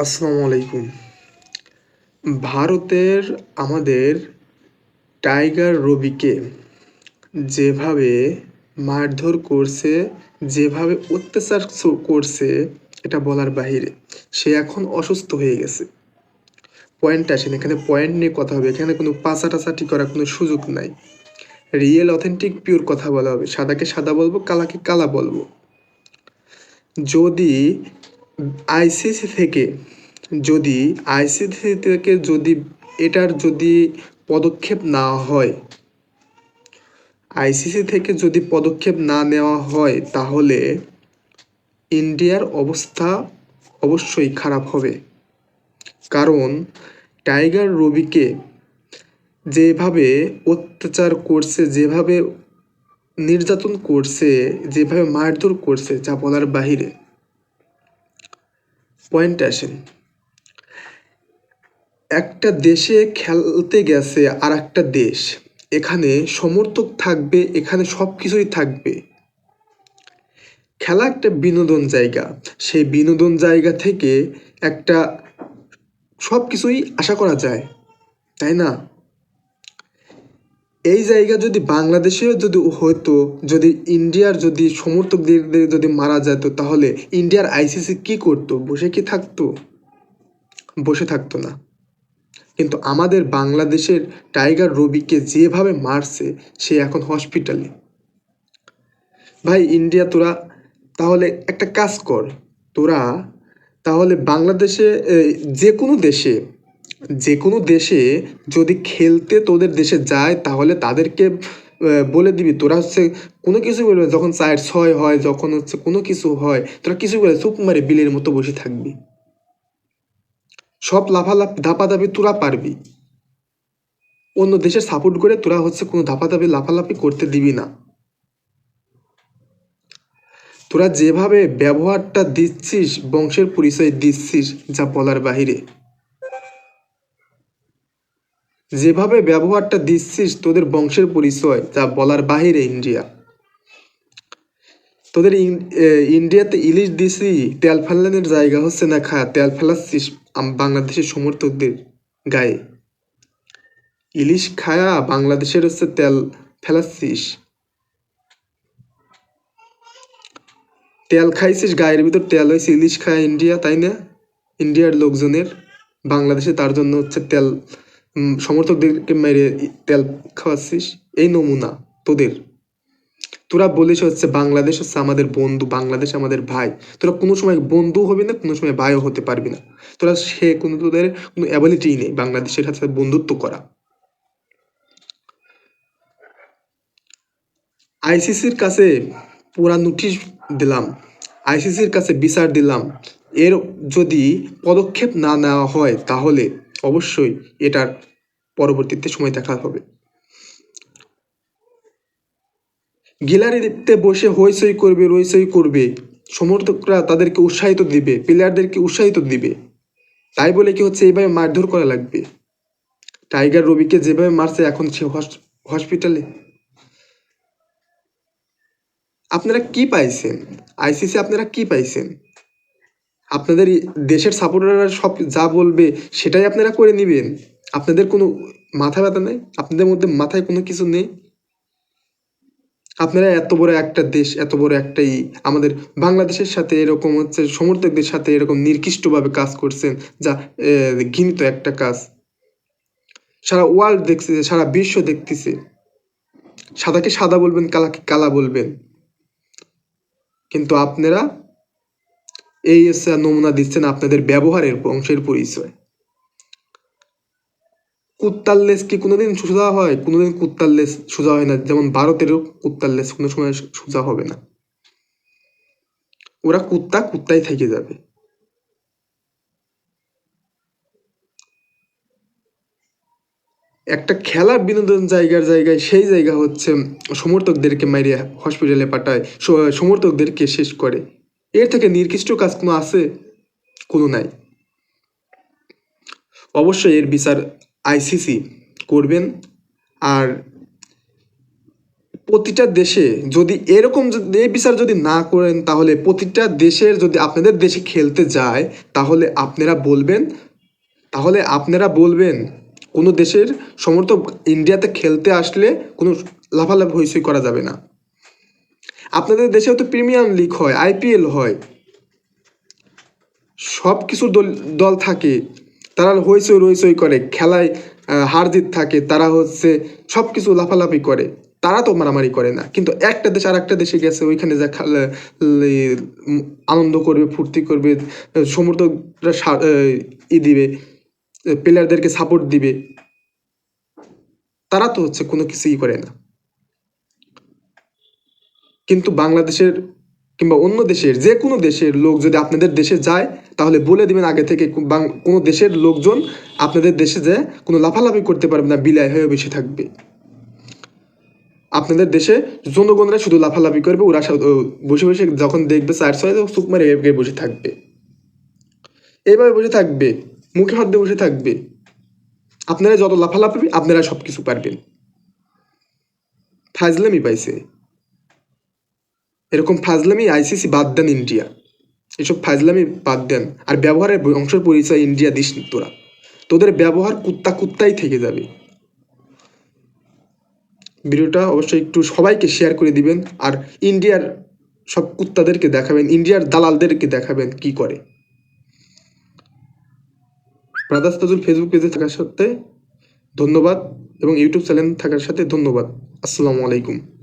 আসসালামু আলাইকুম। ভারতের আমাদের টাইগার রবিকে যেভাবে মারধর করছে, যেভাবে অত্যাচার করছে, এটা বলার বাহিরে সে এখন অসুস্থ হয়ে গেছে। পয়েন্ট আসেন, এখানে পয়েন্ট নিয়ে কথা হবে, এখানে কোনো পাচাটাচাটি করার কোনো সুযোগ নাই। রিয়েল অথেন্টিক পিওর কথা বলা হবে, সাদাকে সাদা বলব, কালাকে কালা বলব। যদি আইসিসি থেকে যদি, আইসিসি থেকে যদি এটার যদি পদক্ষেপ না হয়, আইসিসি থেকে যদি পদক্ষেপ না নেওয়া হয়, তাহলে ইন্ডিয়ার অবস্থা অবশ্যই খারাপ হবে। কারণ টাইগার রবিকে যেভাবে অত্যাচার করছে, যেভাবে নির্যাতন করছে, যেভাবে মারধর করছে যা বলার বাহিরে পয়েন্ট আসেন একটা দেশে খেলতে গেছে আর একটা দেশ। এখানে সমর্থক থাকবে, এখানে সব কিছুই থাকবে। খেলা একটা বিনোদন জায়গা। সেই বিনোদন জায়গা থেকে একটা সব কিছুই আশা করা যায়, তাই না? এই জায়গা যদি বাংলাদেশেও যদি হতো, যদি ইন্ডিয়ার যদি সমর্থকদের যদি মারা যেত, তাহলে ইন্ডিয়ার আইসিসি কি করতো? বসে কি থাকতো? বসে থাকতো না। কিন্তু আমাদের বাংলাদেশের টাইগার রবিকে যেভাবে মারছে, সে এখন হসপিটালে ভাই, ইন্ডিয়া তোরা তাহলে একটা কাজ কর। তোরা তাহলে বাংলাদেশে যে কোনো দেশে যে কোনো দেশে যদি খেলতে তোদের দেশে যায়, তাহলে তাদেরকে বলে দিবি। তোরা হচ্ছে কোনো কিছু বলবে, যখন চার ছয় হয়, যখন হচ্ছে কোনো কিছু হয়, তোরা কিছু বলে চুপ মারে বিলের মতো বসে থাকবি। সব লাফালাফ, ধাপাধাপি তোরা পারবি। অন্য দেশের সাপোর্ট করে তোরা হচ্ছে কোনো ধাপাধাপি, লাফালাফি করতে দিবি না। তোরা যেভাবে ব্যবহারটা দিচ্ছিস, বংশের পরিচয় দিচ্ছিস, যা বলার বাহিরে। যেভাবে ব্যবহারটা দিচ্ছিস, তোদের বংশের পরিচয়, যা বলার বাহিরে ইন্ডিয়া। তোদের ইন্ডিয়াতে ইলিশ দিছি, তেল ফেলানোর জায়গা হচ্ছে না খা, তেল ফেলাচ্ছিস বাংলাদেশের সমর্থকদের গায়ে। ইলিশ খায়া বাংলাদেশের হচ্ছে তেল ফেলাচ্ছিস। তেল খাইছিস, গায়ের ভিতর তেল হয়েছে ইলিশ খায় ইন্ডিয়া, তাই না? ইন্ডিয়ার লোকজনের, বাংলাদেশে তার জন্য হচ্ছে তেল সমর্থকদেরকে মেরে তেল খাওয়াচ্ছিস? এই নমুনা তোদের। তোরা বলিস হচ্ছে বাংলাদেশ হচ্ছে আমাদের বন্ধু, বাংলাদেশ আমাদের ভাই। তোরা কোনো সময় বন্ধু হবি না, কোনো সময় ভাইও হতে পারবি না। তোরা সে কোনো তোদের কোনো অ্যাবিলিটি নেই বাংলাদেশের সাথে বন্ধুত্ব করা। আইসিসির কাছে পুরা নোটিশ দিলাম। আইসিসির কাছে বিচার দিলাম। এর যদি পদক্ষেপ না নেওয়া হয় তাহলে অবশ্যই এটার পরবর্তীতে সময় দেখা হবে। গ্যালারিতে বসে হইচই করবে রইচই করবে। সমর্থকরা তাদেরকে উৎসাহিত দিবে প্লেয়ারদেরকে উৎসাহিত দিবে। তাই বলে কি হচ্ছে এইভাবে মারধর করা লাগবে। টাইগার রবিকে যেভাবে মারছে, এখন সে হস- হসপিটালে আপনারা কি পাইছেন? আইসিসি আপনারা কি পাইছেন? আপনাদের দেশের সাপোর্টাররা সব যা বলবে সেটাই আপনারা করে নেবেন। আপনাদের কোনো মাথা ব্যথা নেই? আপনাদের মধ্যে মাথায় কোনো কিছু নেই? আপনারা এত বড় একটা দেশ, এত বড় একটাই আমাদের বাংলাদেশের সাথে এরকম হচ্ছে, সমর্থকদের সাথে এরকম নির্দিষ্টভাবে কাজ করছেন, যা ঘৃণিত একটা কাজ। সারা ওয়ার্ল্ড দেখছে, সারা বিশ্ব দেখতেছে। সাদাকে সাদা বলবেন, কালাকে কালা বলবেন। কিন্তু আপনারা এই হচ্ছে নমুনা দিচ্ছেন আপনাদের ব্যবহারের বংশের পরিচয়। কুত্তার লেস কি কোনোদিন সোজা হয়? কোনোদিন কুত্তার লেস সোজা হয় না। যেমন ভারতেরও কুত্তার লেস কোনো সময় সোজা হবে না। ওরা কুত্তা, কুত্তাই থেকে যাবে। একটা খেলার বিনোদন জায়গার জায়গায় সেই জায়গা হচ্ছে সমর্থকদেরকে মারিয়ে হসপিটালে পাঠায়। সমর্থকদেরকে শেষ করে। এর থেকে নির্দিষ্ট কাজ কোনো আছে? কোনো নাই। অবশ্যই এর বিচার আইসিসি করবেন। আর প্রতিটা দেশে যদি এরকম এই বিচার যদি না করেন, তাহলে প্রতিটা দেশের যদি আপনাদের দেশে খেলতে যায়, তাহলে আপনারা বলবেন, তাহলে আপনারা বলবেন, কোনো দেশের সমর্থক ইন্ডিয়াতে খেলতে আসলে কোনো লাফালাফি হইসই করা যাবে না। আপনাদের দেশেও তো প্রিমিয়াম লিগ হয়, আইপিএল হয়। সব কিছুর দল থাকে। তারা হইচই রইচই করে, খেলায় হার জিত থাকে, তারা হচ্ছে সব কিছু লাফালাফি করে। তারা তো মারামারি করে না, কিন্তু একটা দেশ আর একটা দেশে গেছে, ওইখানে যা আনন্দ করবে, ফুর্তি করবে, সমর্থকরা ই দিবে প্লেয়ারদেরকে সাপোর্ট দিবে। তারা তো হচ্ছে কোনো কিছুই করে না। কিন্তু বাংলাদেশের কিংবা অন্য দেশের যে কোনো দেশের লোক যদি আপনাদের দেশে যায়, তাহলে বলে দিবেন আগে থেকে কোনো দেশের লোকজন আপনাদের দেশে যায় কোনো লাফালাফি করতে পারবে না, বিলাই হয়ে বসে থাকবে। আপনাদের দেশে জনগণরা শুধু লাফালাফি করবে, ওরা বসে বসে যখন দেখবে চার ছয় চুপ মারে বসে থাকবে। এইভাবে বসে থাকবে, মুখে হাত দিয়ে বসে থাকবে। আপনারা যত লাফালাফি, আপনারা সব কিছু পারবেন। ফাজলামি পাইছে। এরকম ফাজলামি আইসিসি বাদ দেন ইন্ডিয়া। এসব ফাজলামি বাদ দেন। আর ব্যবহারের অংশের পরিচয় ইন্ডিয়া দিস তোরা। তোদের ব্যবহার কুত্তা কুত্তাই থেকে যাবে। ভিডিওটা অবশ্যই একটু সবাইকে শেয়ার করে দিবেন। আর ইন্ডিয়ার সব কুত্তাদেরকে দেখাবেন, ইন্ডিয়ার দালালদেরকে দেখাবেন কি করে। ব্রাদার্স তাজুল ফেসবুক পেজে থাকার সাথে ধন্যবাদ এবং ইউটিউব চ্যানেল থাকার সাথে ধন্যবাদ। আসসালামু আলাইকুম।